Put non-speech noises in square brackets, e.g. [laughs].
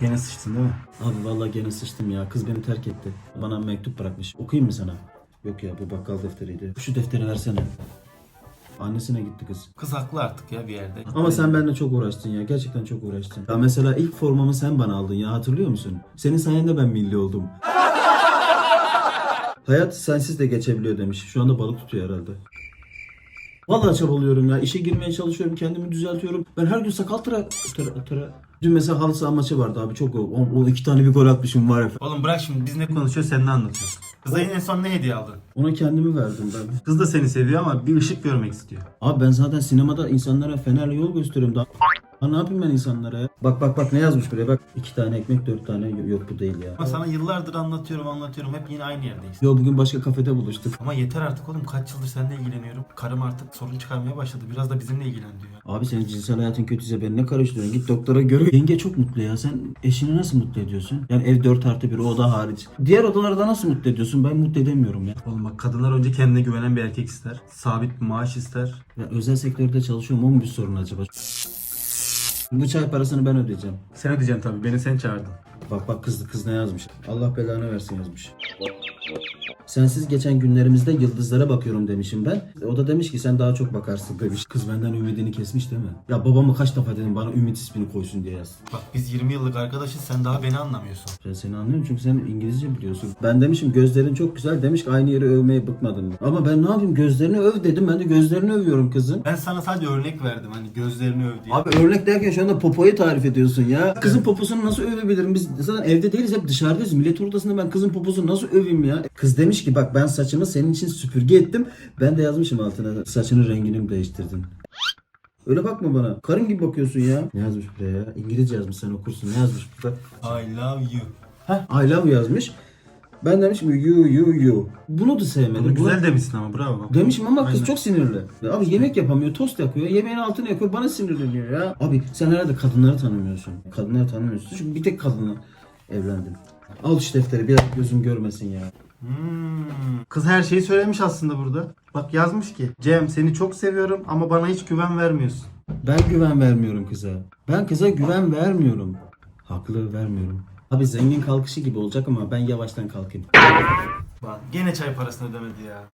Yine sıçtın değil mi? Abi vallahi gene sıçtım ya. Kız beni terk etti. Bana mektup bırakmış. Okuyayım mı sana? Yok ya bu bakkal defteriydi. Şu defteri versene. Annesine gitti kız. Kız haklı artık ya bir yerde. Ama sen benimle çok uğraştın ya. Gerçekten çok uğraştın. Ya mesela ilk formamı sen bana aldın ya hatırlıyor musun? Senin sayende ben milli oldum. [laughs] Hayat sensiz de geçebiliyor demiş. Şu anda balık tutuyor herhalde. Vallahi çabalıyorum ya. İşe girmeye çalışıyorum. Kendimi düzeltiyorum. Ben her gün sakal tıra... tıra, tıra. Dün mesela halı saha maçı vardı abi. Çok o, o iki tane bir gol atmışım var efendim. Oğlum bırak şimdi biz ne Ne konuşuyor sen ne anlatıyorsun? Kıza en son ne hediye aldın? Ona kendimi verdim ben. Kız da seni seviyor ama bir ışık görmek istiyor. Abi ben zaten sinemada insanlara fenerle yol gösteriyorum. Daha Ha ne yapayım ben insanlara ya? Bak bak bak ne yazmış buraya bak. iki tane ekmek dört tane yok bu değil ya. Ama sana yıllardır anlatıyorum anlatıyorum hep yine aynı yerdeyiz. Yo bugün başka kafede buluştuk. Ama yeter artık oğlum kaç yıldır seninle ilgileniyorum. Karım artık sorun çıkarmaya başladı. Biraz da bizimle ilgilen diyor. Abi senin cinsel hayatın kötüyse beni ne karıştırıyorsun? Git doktora gör. Yenge çok mutlu ya. Sen eşini nasıl mutlu ediyorsun? Yani ev 4 artı bir oda hariç. Diğer odalarda nasıl mutlu ediyorsun? Ben mutlu edemiyorum ya. Oğlum bak kadınlar önce kendine güvenen bir erkek ister. Sabit bir maaş ister. ya özel sektörde çalışıyorum. O mu bir sorun acaba? Bu çay parasını ben ödeyeceğim. Sen ödeyeceksin tabii. Beni sen çağırdın. Bak bak kız, kız ne yazmış. Allah belanı versin yazmış. Sensiz geçen günlerimizde yıldızlara bakıyorum demişim ben. O da demiş ki sen daha çok bakarsın demiş. Kız benden ümidini kesmiş değil mi? Ya babama kaç defa dedim bana ümit ismini koysun diye yaz. Bak biz 20 yıllık arkadaşız sen daha beni anlamıyorsun. Ben seni anlıyorum çünkü sen İngilizce biliyorsun. Ben demişim gözlerin çok güzel demiş ki aynı yeri övmeye bıkmadım. Ama ben ne yapayım gözlerini öv dedim ben de gözlerini övüyorum kızın. Ben sana sadece örnek verdim hani gözlerini öv diye. Abi örnek derken şu anda popoyu tarif ediyorsun ya. Kızın poposunu nasıl övebilirim? Biz zaten evde değiliz hep dışarıdayız. Millet ortasında ben kızın poposunu nasıl öveyim ya? Kız demiş ki bak ben saçımı senin için süpürge ettim. Ben de yazmışım altına saçının rengini mi değiştirdin? Öyle bakma bana. Karın gibi bakıyorsun ya. Ne yazmış buraya ya? İngilizce yazmış sen okursun. Ne yazmış burada? I love you. Heh, I love you yazmış. Ben demişim you you you. Bunu da sevmedim. Bunu Bunu- güzel demişsin ama bravo. Demişim ama kız Aynen. çok sinirli. Ya abi yemek yapamıyor, tost yapıyor, yemeğin altına yakıyor, bana sinirleniyor ya. Abi sen herhalde kadınları tanımıyorsun. Kadınları tanımıyorsun. Çünkü bir tek kadınla evlendin. Al şu defteri biraz gözüm görmesin ya. Hmm. Kız her şeyi söylemiş aslında burada. Bak yazmış ki Cem seni çok seviyorum ama bana hiç güven vermiyorsun. Ben güven vermiyorum kıza. Ben kıza güven vermiyorum. Haklı vermiyorum. Abi zengin kalkışı gibi olacak ama ben yavaştan kalkayım. Bak gene çay parasını ödemedi ya.